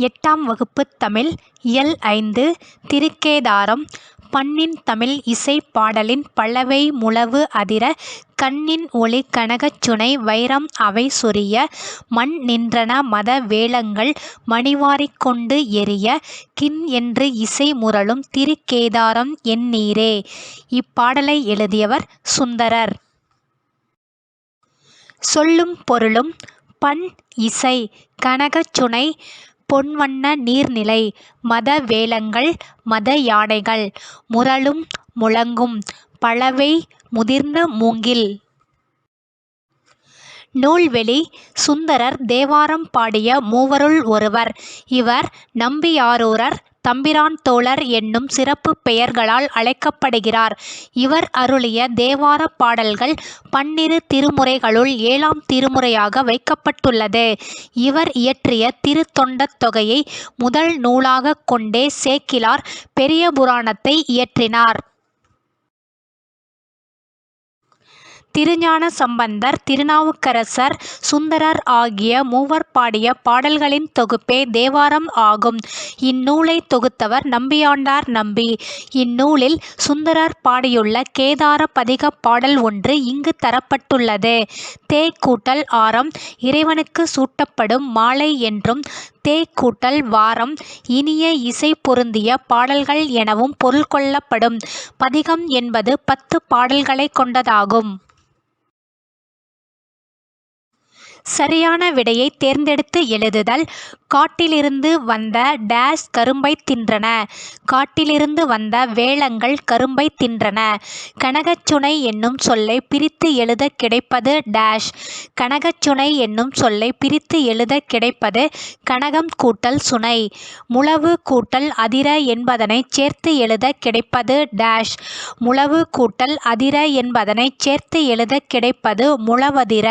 எட்டாம் வகுப்பு தமிழ் இயல் ஐந்து திருக்கேதாரம் பண்ணின் தமிழ் இசை பாடலின் பலவை முழவு அதிர கண்ணின் ஒளி கனகச் சுனை வைரம் அவை சொரிய மண் நின்றன மத வேளங்கள் மணிவாரிக்கொண்டு எரிய கின் என்று இசை முரளும் திருக்கேதாரம் எண்ணீரே. இப்பாடலை எழுதியவர் சுந்தரர். சொல்லும் பொருளும் பண் இசை கனகச் சுனை பொன்வண்ண நீர்நிலை மத வேலங்கள் மத யானைகள் முரலும் முழங்கும் பலவை முதிர்ந்த மூங்கில். நூல்வெளி சுந்தரர் தேவாரம் பாடிய மூவருள் ஒருவர். இவர் நம்பியாரூரர் தம்பிரான் தோழர் என்னும் சிறப்புப் பெயர்களால் அழைக்கப்படுகிறார். இவர் அருளிய தேவாரப் பாடல்கள் பன்னிரு திருமுறைகளுள் ஏழாம் திருமுறையாக வைக்கப்பட்டுள்ளது. இவர் இயற்றிய திருத்தொண்டத் தொகையை முதல் நூலாகக் கொண்டே சேக்கிழார் பெரிய புராணத்தை இயற்றினார். திருஞான சம்பந்தர் திருநாவுக்கரசர் சுந்தரர் ஆகிய மூவர் பாடிய பாடல்களின் தொகுப்பே தேவாரம் ஆகும். இந்நூலைத் தொகுத்தவர் நம்பியாண்டார் நம்பி. இந்நூலில் சுந்தரர் பாடியுள்ள கேதார பதிகப் பாடல் ஒன்று இங்கு தரப்பட்டுள்ளது. தே கூட்டல் ஆரம் இறைவனுக்கு சூட்டப்படும் மாலை என்றும் தே கூட்டல் வாரம் இனிய இசை பொருந்திய பாடல்கள் எனவும் பொருள் கொள்ளப்படும். பதிகம் என்பது பத்து பாடல்களைக் கொண்டதாகும். சரியான விடையைத் தேர்ந்தெடுத்து எழுதுதல் காட்டிலிருந்து வந்த டேஷ் கரும்பை தின்றன. காட்டிலிருந்து வந்த வேலங்கள் கரும்பை தின்றன. கனகச் சுனை என்னும் சொல்லை பிரித்து எழுதக் கிடைப்பது கனகச் சுனை என்னும் சொல்லை பிரித்து எழுதக் கிடைப்பது கனகம் கூட்டல் சுனை. முழவு கூட்டல் அதிர என்பதனை சேர்த்து எழுதக் கிடைப்பது டேஷ் முழவு கூட்டல் அதிர என்பதனை சேர்த்து எழுதக் கிடைப்பது முழவதிர.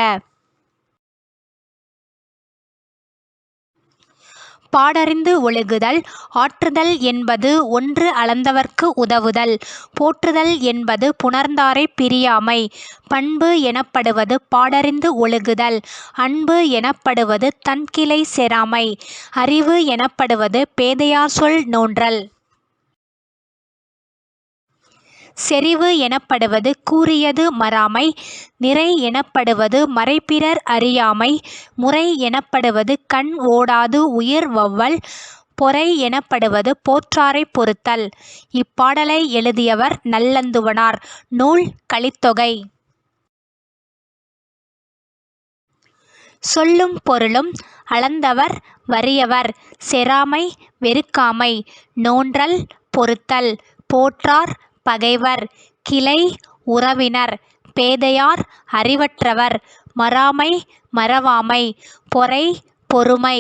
பாடறிந்து ஒழுகுதல் ஆற்றுதல் என்பது ஒன்று அளந்தவர்க்கு உதவுதல். போற்றுதல் என்பது புணர்ந்தாரைப் பிரியாமை. பண்பு எனப்படுவது பாடறிந்து ஒழுகுதல். அன்பு எனப்படுவது தன்கிளை செராமை. அறிவு எனப்படுவது பேதையார்சொல் நோன்றல். செறிவு எனப்படுவது கூறியது மறாமை. நிறை எனப்படுவது மறைபிறர் அறியாமை. முறை எனப்படுவது கண் ஓடாது உயிர் வௌவல். பொறை எனப்படுவது போற்றாரைப் பொறுத்தல். இப்பாடலை எழுதியவர் நல்லந்துவனார். நூல் கலித்தொகை. சொல்லும் பொருளும் அளந்தவர் வறியவர் செராமை வெறுக்காமை நோன்றல் பொறுத்தல் போற்றார் பகைவர் கிளை உறவினர் பேதையார் அறிவற்றவர் மறாமை மறவாமை பொறை பொறுமை.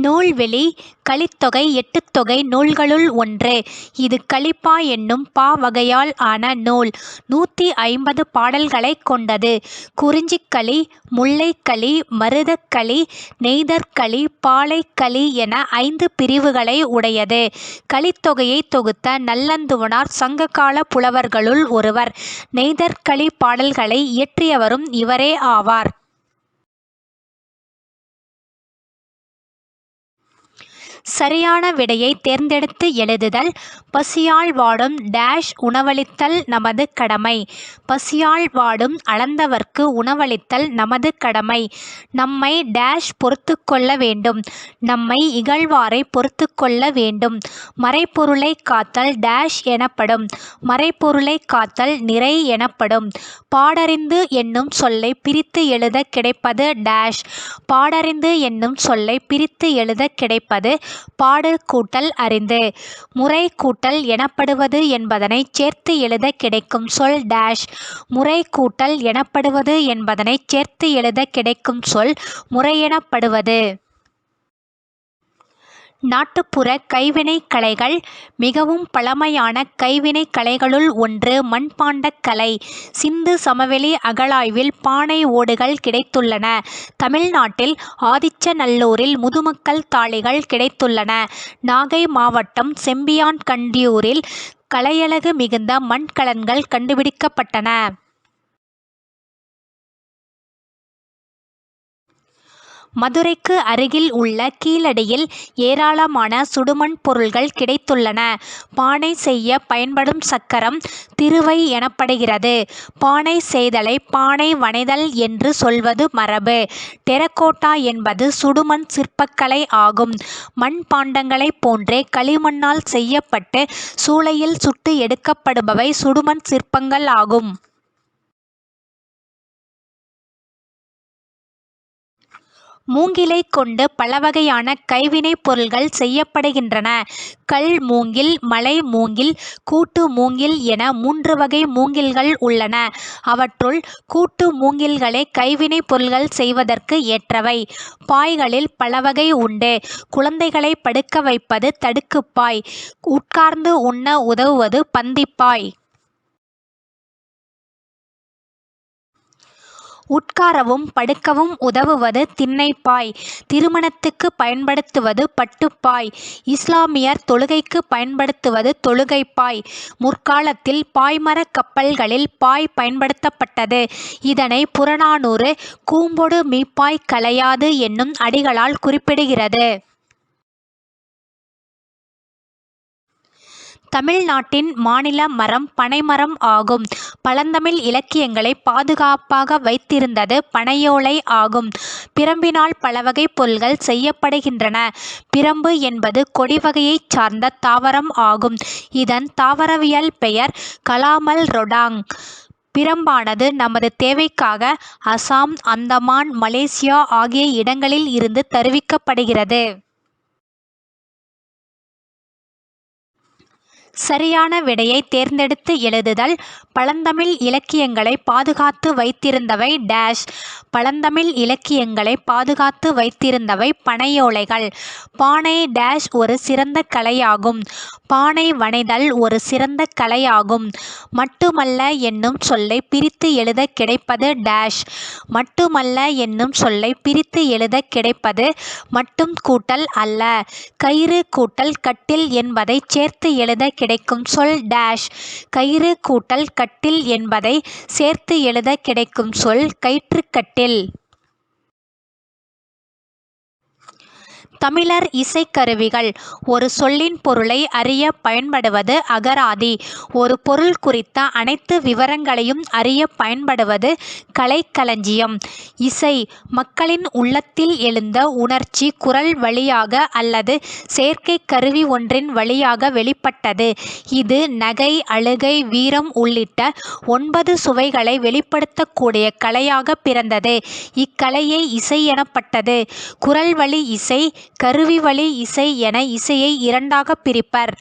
நூல்வெளி கலித்தொகை எட்டுத்தொகை நூல்களுள் ஒன்று. இது கலிப்பா என்னும் பாவகையால் ஆன நூல். நூற்றி ஐம்பது பாடல்களைக் கொண்டது. குறிஞ்சிக்களி முல்லைக்களி மருதக்களி நெய்தற்களி பாலைக்களி என ஐந்து பிரிவுகளை உடையது. கலித்தொகையை தொகுத்த நல்லந்துவனார் சங்ககாலப் புலவர்களுள் ஒருவர். நெய்தற்களி பாடல்களை இயற்றியவரும் இவரே ஆவார். சரியான விடையைத் தேர்ந்தெடுத்து எழுதுதல் பசியால் வாடும் டேஷ் உணவளித்தல் நமது கடமை. பசியால் வாடும் அளந்தவர்க்கு உணவளித்தல் நமது கடமை. நம்மை பொறுத்துக் கொள்ள வேண்டும் நம்மை இகழ்வாரைப் பொறுத்து கொள்ள வேண்டும். மறைப்பொருளை காத்தல் டேஷ் எனப்படும். மறைப்பொருளை காத்தல் நிறை எனப்படும். பாடறிந்து என்னும் சொல்லை பிரித்து எழுதக் கிடைப்பது டேஷ் பாடறிந்து என்னும் சொல்லை பிரித்து எழுதக் கிடைப்பது பாடு கூட்டல் அறிந்து. முறை கூட்டல் எனப்படுவது என்பதனை சேர்த்து எழுதக் கிடைக்கும் சொல் டேஷ் முறை கூட்டல் எனப்படுவது என்பதனை சேர்த்து எழுதக் கிடைக்கும் சொல் முறையெனப்படுவது. நாட்டுப்புற கைவினைக் கலைகள் மிகவும் பழமையான கைவினைக் கலைகளுள் ஒன்று மண்பாண்டக் கலை. சிந்து சமவெளி அகழாய்வில் பானை ஓடுகள் கிடைத்துள்ளன. தமிழ்நாட்டில் ஆதிச்சநல்லூரில் முதுமக்கள் தாழிகள் கிடைத்துள்ளன. நாகை மாவட்டம் செம்பியான்கண்டியூரில் கலையழகு மிகுந்த மண்கலன்கள் கண்டுபிடிக்கப்பட்டன. மதுரைக்கு அருகில் உள்ள கீழடியில் ஏராளமான சுடுமண் பொருள்கள் கிடைத்துள்ளன. பானை செய்ய பயன்படும் சக்கரம் திருவை எனப்படுகிறது. பானை செய்தலை பானை வனைதல் என்று சொல்வது மரபு. டெரகோட்டா என்பது சுடுமண் சிற்பக்கலை ஆகும். மண்பாண்டங்களைப் போன்றே களிமண்ணால் செய்யப்பட்டு சூளையில் சுட்டு எடுக்கப்படுபவை சுடுமண் சிற்பங்கள் ஆகும். மூங்கிலைக் கொண்டு பலவகையான கைவினைப் பொருள்கள் செய்யப்படுகின்றன. கல் மூங்கில் மலை மூங்கில் கூட்டு மூங்கில் என மூன்று வகை மூங்கில்கள் உள்ளன. அவற்றுள் கூட்டு மூங்கில்களே கைவினைப் பொருள்கள் செய்வதற்கு ஏற்றவை. பாய்களில் பலவகை உண்டு. குழந்தைகளை படுக்க வைப்பது தடுக்குப்பாய். உட்கார்ந்து உண்ண உதவுவது பந்திப்பாய். உட்காரவும் படுக்கவும் உதவுவது திண்ணைப்பாய். திருமணத்துக்கு பயன்படுத்துவது பட்டுப்பாய். இஸ்லாமியர் தொழுகைக்கு பயன்படுத்துவது தொழுகைப்பாய். முற்காலத்தில் பாய்மரக் கப்பல்களில் பாய் பயன்படுத்தப்பட்டது. இதனை புறநானூறு கூம்பொடு மீப்பாய் களையாது என்னும் அடிகளால் குறிப்பிடுகிறது. தமிழ்நாட்டின் மாநில மரம் பனைமரம் ஆகும். பழந்தமிழ் இலக்கியங்களை பாதுகாப்பாக வைத்திருந்தது பனையோலை ஆகும். பிரம்பினால் பலவகை பொருள்கள் செய்யப்படுகின்றன. பிரம்பு என்பது கொடி வகையைச் சார்ந்த தாவரம் ஆகும். இதன் தாவரவியல் பெயர் கலாமல் ரொடாங். பிரம்பானது நமது தேவைக்காக அசாம் அந்தமான் மலேசியா ஆகிய இடங்களில் இருந்து தருவிக்கப்படுகிறது. சரியான விடையை தேர்ந்தெடுத்து எழுதுதல் பழந்தமிழ் இலக்கியங்களை பாதுகாத்து வைத்திருந்தவை டேஷ் பழந்தமிழ் இலக்கியங்களை பாதுகாத்து வைத்திருந்தவை பனையோலைகள். பானை டேஷ் ஒரு சிறந்த கலையாகும். பானை வனைதல் ஒரு சிறந்த கலையாகும். மட்டுமல்ல என்னும் சொல்லை பிரித்து எழுதக் கிடைப்பது டேஷ் மட்டுமல்ல என்னும் சொல்லை பிரித்து எழுதக் கிடைப்பது மட்டும் கூட்டல் அல்ல. கயிறு கூட்டல் கட்டில் என்பதை சேர்த்து எழுத கிடைக்கும் சொல் டேஷ் கயிறு கூட்டல் கட்டில் என்பதை சேர்த்து எழுதக் கிடைக்கும் சொல் கயிற்றுக்கட்டில். தமிழர் இசைக்கருவிகள் ஒரு சொல்லின் பொருளை அறிய பயன்படுவது அகராதி. ஒரு பொருள் குறித்த அனைத்து விவரங்களையும் அறிய பயன்படுவது கலைக்களஞ்சியம். இசை மக்களின் உள்ளத்தில் எழுந்த உணர்ச்சி குரல் வழியாக அல்லது செயற்கைக் கருவி ஒன்றின் வழியாக வெளிப்பட்டது. இது நகை அழுகை வீரம் உள்ளிட்ட ஒன்பது சுவைகளை வெளிப்படுத்தக்கூடிய கலையாக பிறந்தது. இக்கலையே இசை எனப்பட்டது. குரல்வழி இசை கருவி வழி இசை என இசையை இரண்டாகப் பிரிப்பர்.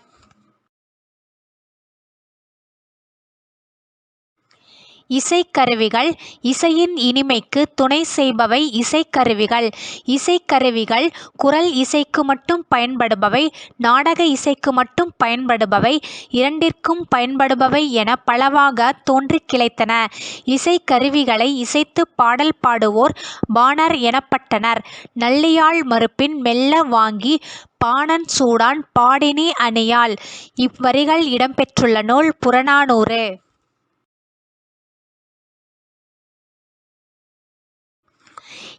இசைக்கருவிகள் இசையின் இனிமைக்கு துணை செய்பவை இசைக்கருவிகள். இசைக்கருவிகள் குரல் இசைக்கு மட்டும் பயன்படுபவை நாடக இசைக்கு மட்டும் பயன்படுபவை இரண்டிற்கும் பயன்படுபவை என பலவாகத் தோன்றி கிளைத்தன. இசைக்கருவிகளை இசைத்துப் பாடல் பாடுவோர் பாணர் எனப்பட்டனர். நல்லியாழ் மறுப்பின் மெல்ல வாங்கி பாணன் சூடான் பாடினி அணியாள். இவ்வரிகள் இடம்பெற்றுள்ள நூல் புறநானூறு.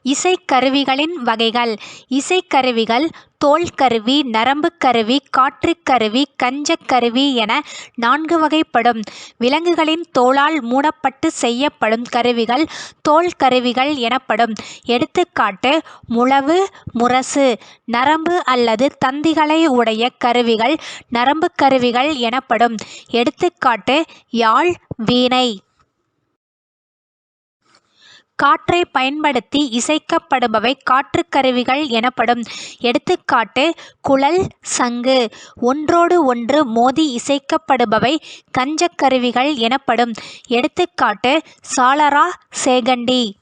இசைக்கருவிகளின் வகைகள் இசைக்கருவிகள் தோல் கருவி நரம்புக் கருவி காற்றுக் கருவி கஞ்சக் கருவி என நான்கு வகைப்படும். விலங்குகளின் தோலால் மூடப்பட்டு செய்யப்படும் கருவிகள் தோல் கருவிகள் எனப்படும். எடுத்துக்காட்டு முழவு முரசு. நரம்பு அல்லது தந்திகளை உடைய கருவிகள் நரம்புக் கருவிகள் எனப்படும். எடுத்துக்காட்டு யாழ் வீணை. காற்றைப் பயன்படுத்தி இசைக்கப்படுபவை காற்றுக் கருவிகள் எனப்படும். எடுத்துக்காட்டு குழல் சங்கு. ஒன்றோடு ஒன்று மோதி இசைக்கப்படுபவை கஞ்சக் கருவிகள் எனப்படும். எடுத்துக்காட்டு சாளரா சேகண்டி.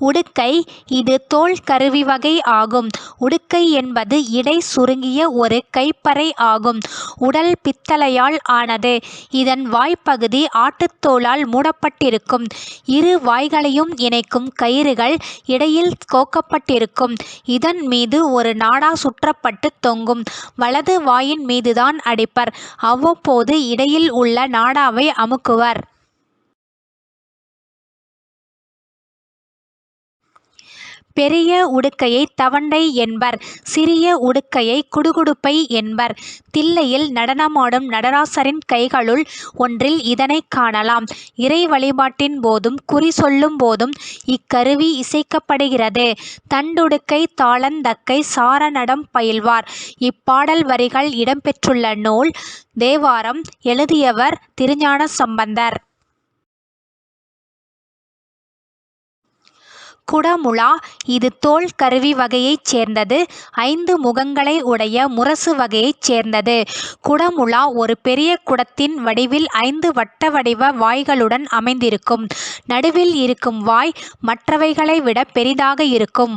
உடுக்கை இது தோல் கருவி வகை ஆகும். உடுக்கை என்பது இடை சுருங்கிய ஒரு கைப்பறை ஆகும். உடல் பித்தளையால் ஆனது. இதன் வாய்ப்பகுதி ஆட்டுத்தோலால் மூடப்பட்டிருக்கும். இரு வாய்களையும் இணைக்கும் கயிறுகள் இடையில் கோக்கப்பட்டிருக்கும். இதன் மீது ஒரு நாடா சுற்றப்பட்டு தொங்கும். வலது வாயின் மீதுதான் அடிப்பர். அவ்வப்போது இடையில் உள்ள நாடாவை அமுக்குவர். பெரிய உடுக்கையை தவண்டை என்பர் சிறிய உடுக்கையை குடுகுடுப்பை என்பர். தில்லையில் நடனமாடும் நடராசரின் கைகளுள் ஒன்றில் இதனைக் காணலாம். இறை வழிபாட்டின் போதும் குறி சொல்லும் போதும் இக்கருவி இசைக்கப்படுகிறது. தண்டுடுக்கை தாளந்தக்கை சாரநடம் பயில்வார். இப்பாடல் வரிகள் இடம்பெற்றுள்ள நூல் தேவாரம் எழுதியவர் திருஞான சம்பந்தர். குடமுழா இது தோல் கருவி வகையைச் சேர்ந்தது. ஐந்து முகங்களை உடைய முரசு வகையைச் சேர்ந்தது. குடமுழா ஒரு பெரிய குடத்தின் வடிவில் ஐந்து வட்ட வடிவ வாய்களுடன் அமைந்திருக்கும். நடுவில் இருக்கும் வாய் மற்றவைகளை விட பெரிதாக இருக்கும்.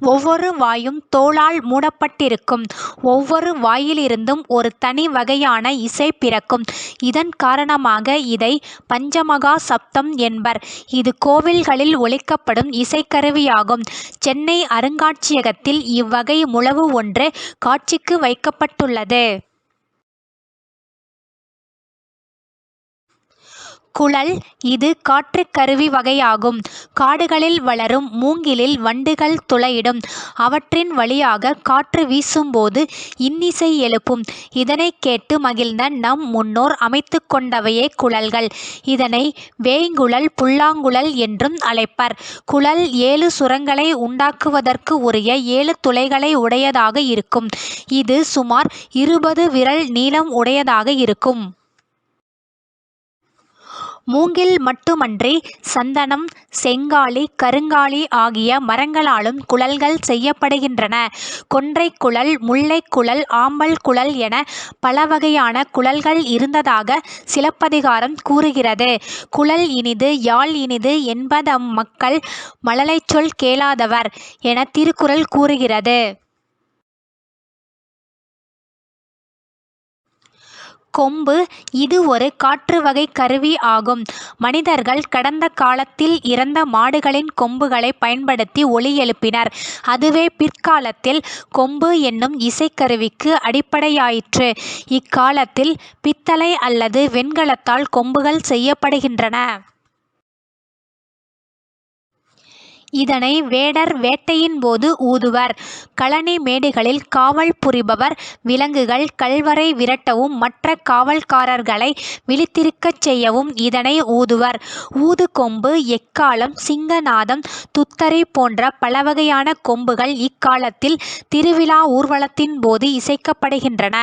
ஒவ்வொரு வாயும் தோலால் மூடப்பட்டிருக்கும். ஒவ்வொரு வாயிலிருந்தும் ஒரு தனி வகையான இசை பிறக்கும். இதன் காரணமாக இதை பஞ்சமகா சப்தம் என்பர். இது கோவில்களில் ஒலிக்கப்படும் இசைக்கருவியாகும். சென்னை அருங்காட்சியகத்தில் இவ்வகை முழவு ஒன்று காட்சிக்கு வைக்கப்பட்டுள்ளது. குழல் இது காற்றுக் கருவி வகையாகும். காடுகளில் வளரும் மூங்கிலில் வண்டுகள் துளையிடும். அவற்றின் வழியாக காற்று வீசும்போது இன்னிசை எழுப்பும். இதனைக் கேட்டு மகிழ்ந்த நம் முன்னோர் அமைத்து கொண்டவையே குழல்கள். இதனை வேய்ங்குழல் புல்லாங்குழல் என்றும் அழைப்பர். குழல் ஏழு சுரங்களை உண்டாக்குவதற்கு உரிய ஏழு துளைகளை உடையதாக இருக்கும். இது சுமார் இருபது விரல் நீளம் உடையதாக இருக்கும். மூங்கில் மட்டுமன்றி சந்தனம் செங்காலி கருங்காலி ஆகிய மரங்களாலும் குழல்கள் செய்யப்படுகின்றன. கொன்றைக் குழல் முல்லைக் குழல் ஆம்பல் குழல் என பல வகையான குழல்கள் இருந்ததாக சிலப்பதிகாரம் கூறுகிறது. குழல் இனிது யாழ் இனிது என்பதம் மக்கள் மழலைச் சொல் கேளாதவர் என திருக்குறள் கூறுகிறது. கொம்பு இது ஒரு காற்று வகை கருவி ஆகும். மனிதர்கள் கடந்த காலத்தில் இறந்த மாடுகளின் கொம்புகளை பயன்படுத்தி ஒலி எழுப்பினர். அதுவே பிற்காலத்தில் கொம்பு என்னும் இசைக்கருவிக்கு அடிப்படையாயிற்று. இக்காலத்தில் பித்தளை அல்லது வெண்கலத்தால் கொம்புகள் செய்யப்படுகின்றன. இதனை வேடர் வேட்டையின் போது ஊதுவர். கழனி மேடுகளில் காவல் புரிபவர். விலங்குகள் கல்வரை விரட்டவும் மற்ற காவல்காரர்களை விழித்திருக்கச் செய்யவும் இதனை ஊதுவர். ஊதுகொம்பு எக்காலம் சிங்கநாதம் துத்தரை போன்ற பலவகையான கொம்புகள் இக்காலத்தில் திருவிழா ஊர்வலத்தின் போது இசைக்கப்படுகின்றன.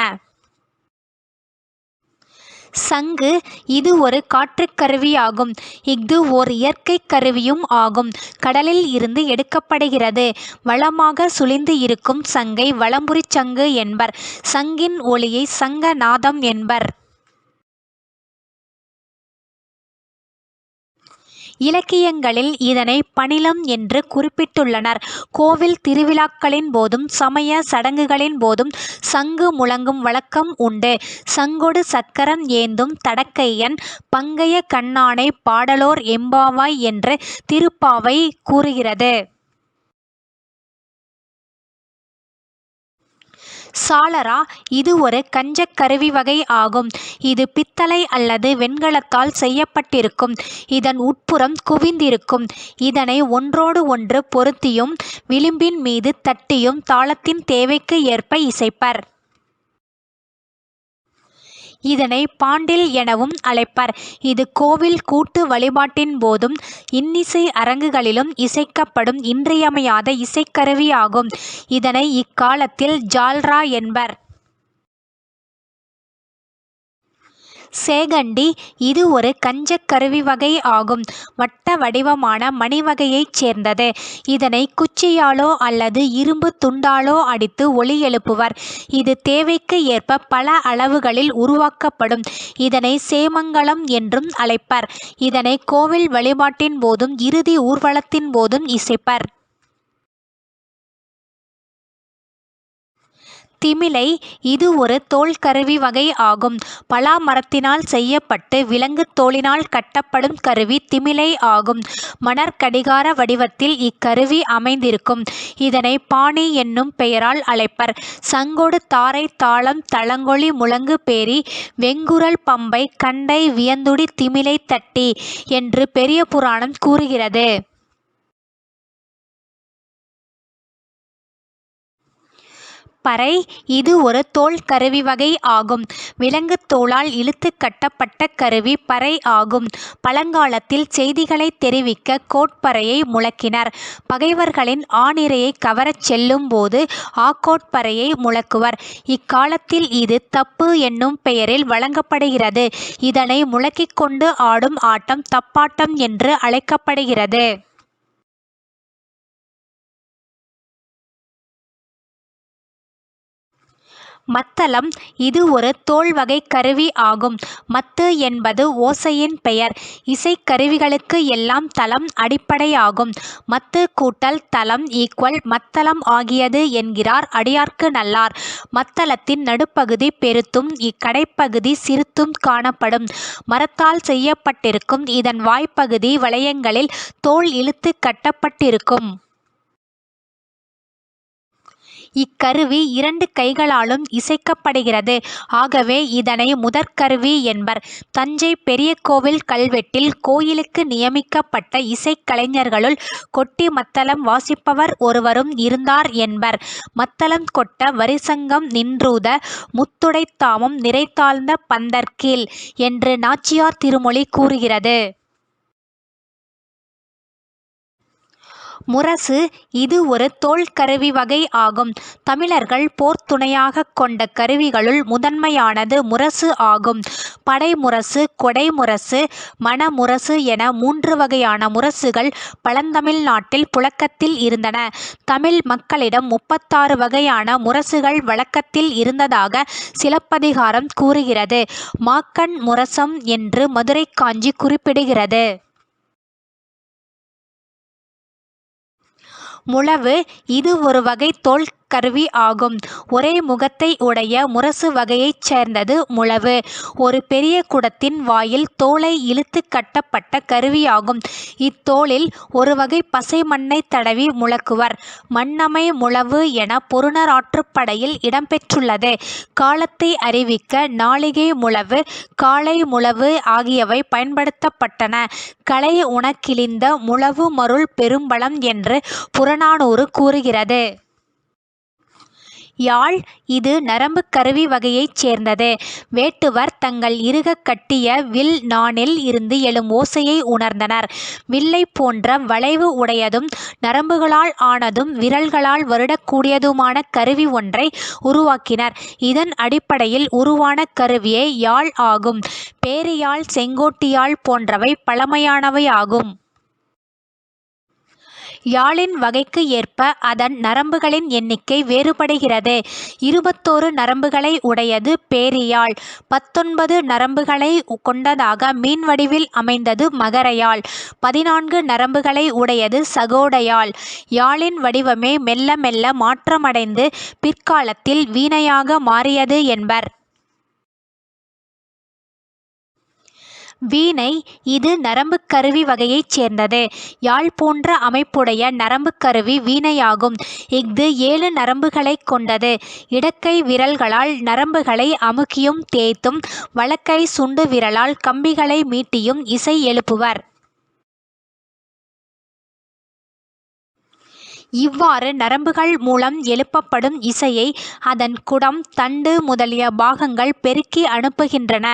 சங்கு இது ஒரு காற்றுக் கருவியாகும் இஃது ஓர் இயற்கைக் கருவியும் ஆகும். கடலில் இருந்து எடுக்கப்படுகிறது. வளமாக சுழிந்து இருக்கும் சங்கை வலம்புரிச் சங்கு என்பர். சங்கின் ஒலியை சங்க நாதம் என்பர். இலக்கியங்களில் இதனை பணிலம் என்று குறிப்பிட்டுள்ளனர். கோவில் திருவிழாக்களின் போதும் சமய சடங்குகளின் போதும் சங்கு முழங்கும் வழக்கம் உண்டு. சங்கொடு சக்கரம் ஏந்தும் தடக்கையன் பங்கைய கண்ணானை பாடலோர் எம்பாவாய் என்று திருப்பாவை கூறுகிறது. சாளரா இது ஒரு கஞ்சக் கருவி வகை ஆகும். இது பித்தளை அல்லது வெண்கலத்தால் செய்யப்பட்டிருக்கும். இதன் உட்புறம் குவிந்திருக்கும். இதனை ஒன்றோடு ஒன்று பொருத்தியும் விளிம்பின் மீது தட்டியும் தாளத்தின் தேவைக்கு ஏற்ப இசைப்பர். இதனை பாண்டில் எனவும் அழைப்பர். இது கோவில் கூட்டு வழிபாட்டின் போதும் இன்னிசை அரங்குகளிலும் இசைக்கப்படும் இன்றியமையாத இசைக்கருவியாகும் இதனை இக்காலத்தில் ஜால்ரா என்பர். சேகண்டி இது ஒரு கஞ்சக் கருவி வகை ஆகும். வட்ட வடிவமான மணி வகையைச் சேர்ந்தது. இதனை குச்சியாலோ அல்லது இரும்பு துண்டாலோ அடித்து ஒளி எழுப்புவர். இது தேவைக்கு ஏற்ப பல அளவுகளில் உருவாக்கப்படும். இதனை சேமங்கலம் என்றும் அழைப்பர். இதனை கோவில் வழிபாட்டின் போதும் இறுதி ஊர்வலத்தின் போதும் இசைப்பர். திமிலை இது ஒரு தோல் கருவி வகை ஆகும். பலா மரத்தினால் செய்யப்பட்டு விலங்கு தோலினால் கட்டப்படும் கருவி திமிலை ஆகும். மணற்கடிகார வடிவத்தில் இக்கருவி அமைந்திருக்கும். இதனை பாணி என்னும் பெயரால் அழைப்பர். சங்கொடு தாரை தாளம் தளங்கொழி முழங்கு பேரி வெங்குரல் பம்பை கண்டை வியந்துடி திமிலை தட்டி என்று பெரிய புராணம் கூறுகிறது. பறை இது ஒரு தோல் கருவி வகை ஆகும். விலங்கு தோலால் இழுத்து கட்டப்பட்ட கருவி பறை ஆகும். பழங்காலத்தில் செய்திகளை தெரிவிக்க கோட்பறையை முழக்கினர். பகைவர்களின் ஆணிரையை கவரச் செல்லும் போது ஆக்கோட்பறையை முழக்குவர். இக்காலத்தில் இது தப்பு என்னும் பெயரில் வழங்கப்படுகிறது. இதனை முழக்கிக் கொண்டு ஆடும் ஆட்டம் தப்பாட்டம் என்று அழைக்கப்படுகிறது. மத்தளம் இது ஒரு தோல் வகை கருவி ஆகும். மத்து என்பது ஓசையின் பெயர். இசைக்கருவிகளுக்கு எல்லாம் தளம் அடிப்படையாகும். மத்து கூட்டல் தளம் ஈக்குவல் மத்தளம் ஆகியது என்கிறார் அடியார்க்கு நல்லார். மத்தளத்தின் நடுப்பகுதி பெருத்தும் இக்கடைப்பகுதி சிறுத்தும் காணப்படும். மரத்தால் செய்யப்பட்டிருக்கும் இதன் வாய்ப்பகுதி வளையங்களில் தோல் இழுத்து கட்டப்பட்டிருக்கும். இக்கருவி இரண்டு கைகளாலும் இசைக்கப்படுகிறது. ஆகவே இதனை முதற்கருவி என்பர். தஞ்சை பெரிய கோவில் கல்வெட்டில் கோயிலுக்கு நியமிக்கப்பட்ட இசைக்கலைஞர்களுள் கொட்டி மத்தளம் வாசிப்பவர் ஒருவரும் இருந்தார் என்பர். மத்தளம் கொட்ட வரிசங்கம் நின்றூத முத்துடைத்தாமம் நிறைத்தாழ்ந்த பந்தர்கீழ் என்று நாச்சியார் திருமொழி கூறுகிறது. முரசு இது ஒரு தோல் கருவி வகை ஆகும். தமிழர்கள் போர் துணையாக கொண்ட கருவிகளுள் முதன்மையானது முரசு ஆகும். படைமுரசு கொடைமுரசு மணமுரசு என மூன்று வகையான முரசுகள் பழந்தமிழ் நாட்டில் புழக்கத்தில் இருந்தன. தமிழ் மக்களிடம் முப்பத்தாறு வகையான முரசுகள் வழக்கத்தில் இருந்ததாக சிலப்பதிகாரம் கூறுகிறது. மாக்கண் முரசம் என்று மதுரை காஞ்சி குறிப்பிடுகிறது. முழவு இது ஒரு வகை தோல் கருவி ஆகும். ஒரே முகத்தை உடைய முரசு வகையைச் சேர்ந்தது முழவு. ஒரு பெரிய குடத்தின் வாயில் தோலை இழுத்து கட்டப்பட்ட கருவியாகும். இத்தோளில் ஒரு வகை பசை மண்ணை தடவி முழக்குவர். மண்ணமை முழவு என பொருணராற்றுப்படையில் இடம்பெற்றுள்ளது. காலத்தை அறிவிக்க நாளிகை முழவு காலை முழவு ஆகியவை பயன்படுத்தப்பட்டன. கலை உணக்கிழிந்த முழவு மருள் பெரும்பலம் என்று புறநானூறு கூறுகிறது. யாழ் இது நரம்புக் கருவி வகையைச் சேர்ந்தது. வேட்டுவர் தங்கள் இறுகக் கட்டிய வில் நாணில் இருந்து எழும் ஓசையை உணர்ந்தனர். வில்லைப் போன்ற வளைவு உடையதும் நரம்புகளால் ஆனதும் விரல்களால் வருடக்கூடியதுமான கருவி ஒன்றை உருவாக்கினர். இதன் அடிப்படையில் உருவான கருவியே யாழ் ஆகும். பேரியாழ் செங்கோட்டியாள் போன்றவை பழமையானவை ஆகும் யாழின் வகைக்கு ஏற்ப அதன் நரம்புகளின் எண்ணிக்கை வேறுபடுகிறது. இருபத்தோரு நரம்புகளை உடையது பேரியாழ் பத்தொன்பது நரம்புகளை கொண்டதாக மீன் வடிவில் அமைந்தது மகரயாழ் பதினான்கு நரம்புகளை உடையது சகோடயாழ் யாழின் வடிவமே மெல்ல மெல்ல மாற்றமடைந்து பிற்காலத்தில் வீணையாக மாறியது என்பர். வீணை இது நரம்புக் கருவி வகையைச் சேர்ந்தது. யாழ் போன்ற அமைப்புடைய நரம்புக் கருவி வீணையாகும். இஃது ஏழு நரம்புகளைக் கொண்டது. இடக்கை விரல்களால் நரம்புகளை அமுக்கியும் தேய்த்தும் வலக்கை சுண்டு விரலால் கம்பிகளை மீட்டியும் இசை எழுப்புவர். இவ்வாறு நரம்புகள் மூலம் எழுப்பப்படும் இசையை அதன் குடம் தண்டு முதலிய பாகங்கள் பெருக்கி அனுப்புகின்றன.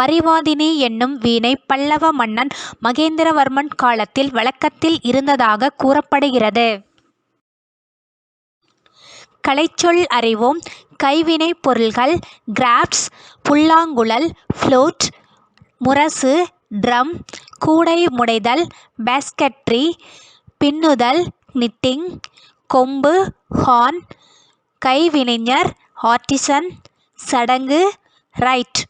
பரிவாதினி என்னும் வீணை பல்லவ மன்னன் மகேந்திரவர்மன் காலத்தில் வழக்கத்தில் இருந்ததாக கூறப்படுகிறது. கலைச்சொல் அறிவோம். கைவினைப் பொருள்கள் கிராஃப்ட்ஸ் புல்லாங்குழல் ஃப்ளோட் முரசு ட்ரம் கூடை முடைதல் பேஸ்கட்ரி பின்னுதல் நிட்டிங் கொம்பு ஹார்ன் கைவினைஞர் ஆர்டிசன் சடங்கு ரைட்.